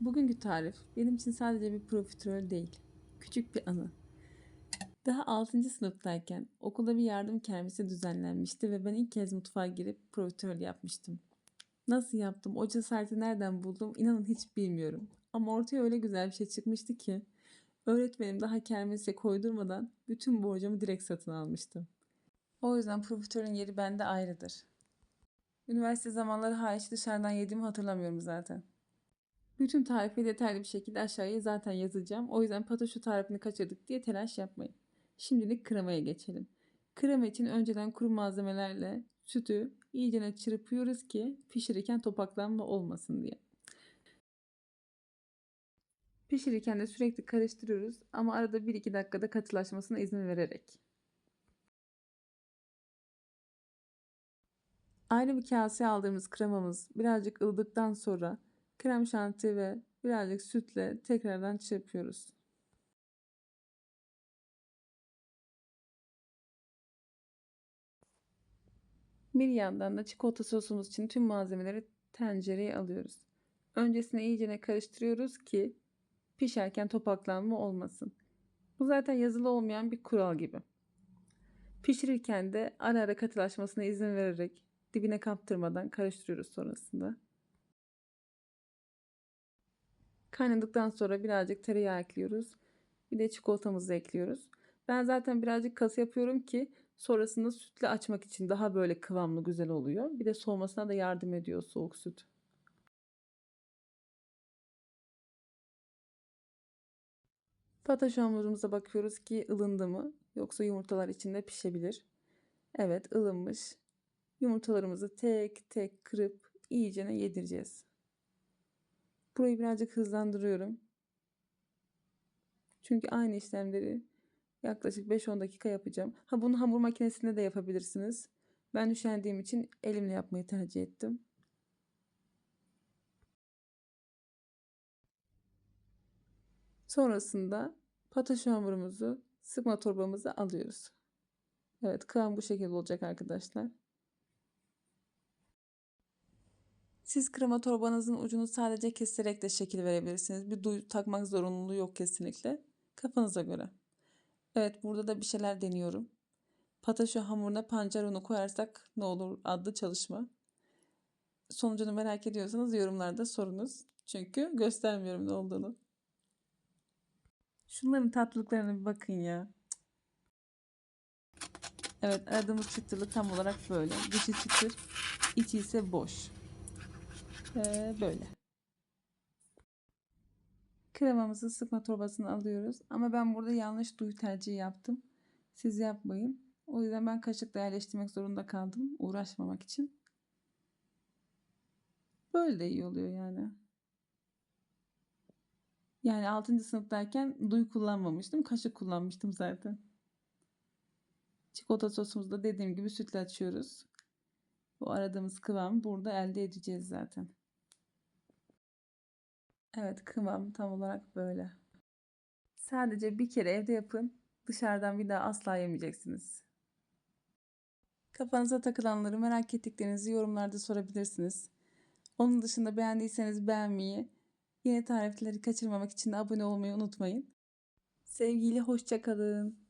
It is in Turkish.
Bugünkü tarif benim için sadece bir profiterol değil, küçük bir anı. Daha 6. sınıftayken okulda bir yardım kermesi düzenlenmişti ve ben ilk kez mutfağa girip profiterol yapmıştım. Nasıl yaptım, o cesareti nereden buldum inanın hiç bilmiyorum. Ama ortaya öyle güzel bir şey çıkmıştı ki öğretmenim daha kermese koydurmadan bütün borcumu direkt satın almıştım. O yüzden profiterolün yeri bende ayrıdır. Üniversite zamanları hariç dışarıdan yediğimi hatırlamıyorum zaten. Bütün tarifi detaylı bir şekilde aşağıya zaten yazacağım. O yüzden pataşo tarifini kaçırdık diye telaş yapmayın. Şimdilik kremaya geçelim. Krema için önceden kuru malzemelerle sütü iyicene çırpıyoruz ki pişirirken topaklanma olmasın diye. Pişirirken de sürekli karıştırıyoruz ama arada 1-2 dakikada katılaşmasına izin vererek. Ayrı bir kaseye aldığımız kremamız birazcık ılıdıktan sonra krem şanti ve birazcık sütle tekrardan çırpıyoruz. Bir yandan da çikolata sosumuz için tüm malzemeleri tencereye alıyoruz. Öncesine iyicene karıştırıyoruz ki pişerken topaklanma olmasın. Bu zaten yazılı olmayan bir kural gibi. Pişirirken de ara ara katılaşmasına izin vererek dibine kaptırmadan karıştırıyoruz sonrasında. Kaynadıktan sonra birazcık tereyağı ekliyoruz. Bir de çikolatamızı ekliyoruz. Ben zaten birazcık kas yapıyorum ki sonrasında sütle açmak için daha böyle kıvamlı güzel oluyor. Bir de soğumasına da yardım ediyor soğuk süt. Patates hamurumuza bakıyoruz ki ılındı mı yoksa yumurtalar içinde pişebilir. Evet ılınmış. Yumurtalarımızı tek tek kırıp iyicene yedireceğiz. Burayı birazcık hızlandırıyorum. Çünkü aynı işlemleri yaklaşık 5-10 dakika yapacağım. Ha bunu hamur makinesinde de yapabilirsiniz. Ben üşendiğim için elimle yapmayı tercih ettim. Sonrasında patates hamurumuzu sıkma torbamıza alıyoruz. Evet kıvam bu şekilde olacak arkadaşlar. Siz krema torbanızın ucunu sadece keserek de şekil verebilirsiniz. Bir duy takmak zorunluluğu yok kesinlikle. Kafanıza göre. Evet burada da bir şeyler deniyorum. Pataşo hamuruna pancar unu koyarsak ne olur adlı çalışma. Sonucunu merak ediyorsanız yorumlarda sorunuz. Çünkü göstermiyorum ne olduğunu. Şunların tatlılıklarına bir bakın ya. Evet aradığımız çıtırlık tam olarak böyle. Dışı çıtır, içi ise boş. Ee, böyle. Kremamızı sıkma torbasına alıyoruz. Ama ben burada yanlış duyu tercihi yaptım. Siz yapmayın. O yüzden ben kaşıkla yerleştirmek zorunda kaldım. Uğraşmamak için. Böyle de iyi oluyor yani. Yani 6. sınıftayken duy kullanmamıştım. Kaşık kullanmıştım zaten. Çikolata sosumuzu da dediğim gibi sütle açıyoruz. Bu aradığımız kıvam burada elde edeceğiz zaten. Evet kıvam tam olarak böyle. Sadece bir kere evde yapın. Dışarıdan bir daha asla yemeyeceksiniz. Kafanıza takılanları merak ettiklerinizi yorumlarda sorabilirsiniz. Onun dışında beğendiyseniz beğenmeyi, yeni tarifleri kaçırmamak için de abone olmayı unutmayın. Sevgiyle hoşçakalın.